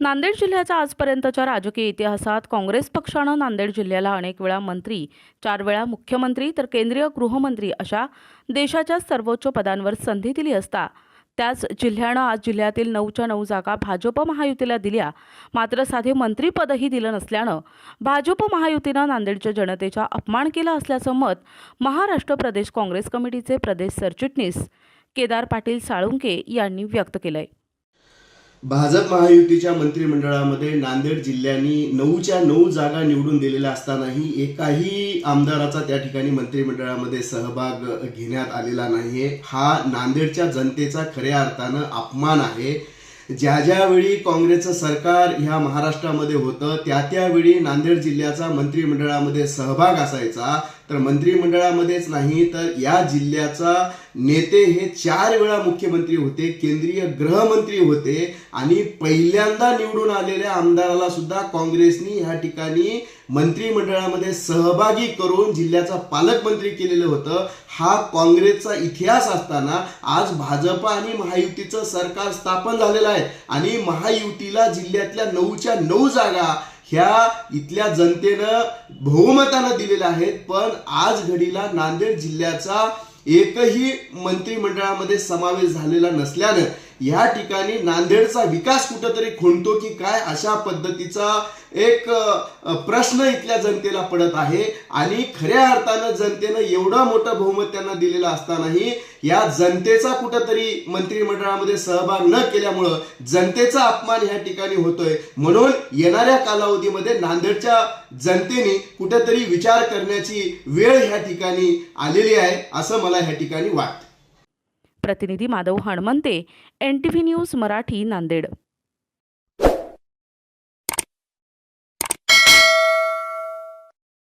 नांदेड जिल्ह्याच्या आजपर्यंतच्या राजकीय इतिहासात काँग्रेस पक्षानं नांदेड जिल्ह्याला अनेक वेळा मंत्री चार वेळा मुख्यमंत्री तर केंद्रीय गृहमंत्री अशा देशाच्या सर्वोच्च पदांवर संधी दिली असता त्याच जिल्ह्यानं आज जिल्ह्यातील नऊच्या नऊ जागा भाजप महायुतीला दिल्या. मात्र साधे मंत्रीपदही दिलं नसल्यानं भाजप महायुतीनं नांदेडच्या जनतेचा अपमान केला असल्याचं मत महाराष्ट्र प्रदेश काँग्रेस कमिटीचे प्रदेश सरचिटणीस केदार पाटील साळुंके यांनी व्यक्त केलं आहे भाजप महायुतीच्या मंत्रिमंडळामध्ये नांदेड जिल्ह्यानी नऊच्या नऊ जागा निवडून दिलेल्या असतानाही एकाही आमदाराचा त्या ठिकाणी मंत्रिमंडळामध्ये सहभाग घेण्यात आलेला नाहीये. हा नांदेडच्या जनतेचा खऱ्या अर्थानं अपमान आहे. ज्या ज्यावेळी काँग्रेसचं सरकार ह्या महाराष्ट्रामध्ये होतं त्या त्यावेळी नांदेड जिल्ह्याचा मंत्रिमंडळामध्ये सहभाग असायचा. तर मंत्रिमंडळामध्येच नाही तर या जिल्ह्याचा नेते हे चार वेळा मुख्यमंत्री होते केंद्रीय गृहमंत्री होते आणि पहिल्यांदा निवडून आलेल्या आमदाराला सुद्धा काँग्रेसनी ह्या ठिकाणी मंत्रिमंडळामध्ये सहभागी करून जिल्ह्याचा पालकमंत्री केलेलं होतं. हा काँग्रेसचा इतिहास असताना आज भाजप आणि महायुतीचं सरकार स्थापन झालेलं आहे. आणि महायुतीला जिल्ह्यातल्या नऊच्या नऊ जागा ह्या इथल्या जनतेनं बहुमतानं दिलेल्या आहेत. पण आज घडीला नांदेड जिल्ह्याचा एकही मंत्रिमंडळामध्ये समावेश झालेला नसल्यानं ह्या ठिकाणी नांदेडचा विकास कुठंतरी खुंटतो की काय अशा पद्धतीचा एक प्रश्न इथल्या जनतेला पडत आहे. आणि खऱ्या अर्थानं जनतेनं एवढं मोठं बहुमत त्यांना दिलेलं असतानाही या जनतेचा कुठंतरी मंत्रिमंडळामध्ये सहभाग न केल्यामुळं जनतेचा अपमान ह्या ठिकाणी होतोय. म्हणून येणाऱ्या कालावधीमध्ये नांदेडच्या जनतेने कुठेतरी विचार करण्याची वेळ ह्या ठिकाणी आलेली आहे असं मला ह्या ठिकाणी वाटतं. प्रतिनिधी Madhav Hanmante N T V news Marathi Nanded.